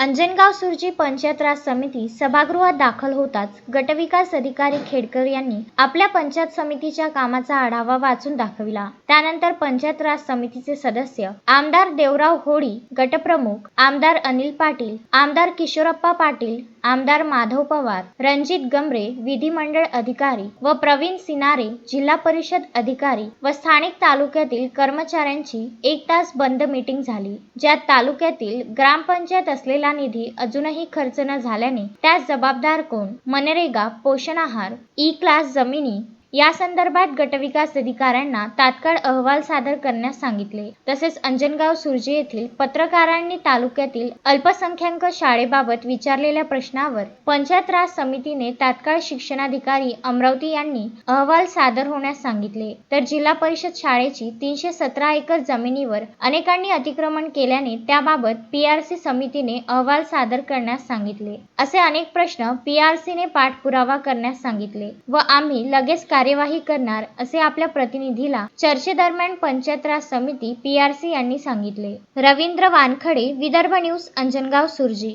अंजनगाव सुरजी पंचायत राज समिती सभागृहात दाखल होताच गटविकास अधिकारी खेडकर यांनी आपल्या पंचायत समितीच्या कामाचा आढावा वाचून दाखविला. त्यानंतर पंचायत राज समितीचे सदस्य आमदार देवराव होळी गटप्रमुख आमदार अनिल पाटील आमदार किशोरप्पा पाटील आमदार माधव पवार रणजित गमरे विधिमंडळ अधिकारी व प्रवीण सिनारे जिल्हा परिषद अधिकारी व स्थानिक तालुक्यातील कर्मचाऱ्यांची एक तास बंद मीटिंग झाली. ज्यात तालुक्यातील ग्रामपंचायत असलेला निधी अजूनही खर्च न झाल्याने त्यास जबाबदार कोण? मनरेगा पोषण आहार ई क्लास जमिनी या संदर्भात गटविकास अधिकाऱ्यांना तात्काळ अहवाल सादर करण्यास सांगितले. तसेच अंजनगाव सुर्जी येथील पत्रकारांनी तालुक्यातील अल्पसंख्याक शाळेबाबत विचारलेल्या प्रश्नावर पंचायत राज समितीने तात्काळ शिक्षणाधिकारी अमरावती यांनी अहवाल सादर होण्यास सांगितले. तर जिल्हा परिषद शाळेची तीनशे सतरा एकर जमिनीवर अनेकांनी अतिक्रमण केल्याने त्याबाबत पीआरसी समितीने अहवाल सादर करण्यास सांगितले. असे अनेक प्रश्न पीआरसीने पाठपुरावा करण्यास सांगितले व आम्ही लगेच कार्यवाही करणार असे आपल्या प्रतिनिधीला चर्चेदरम्यान पंचायत राज समिती पीआरसी यांनी सांगितले. रवींद्र वानखडे विदर्भ न्यूज अंजनगाव सुरजी.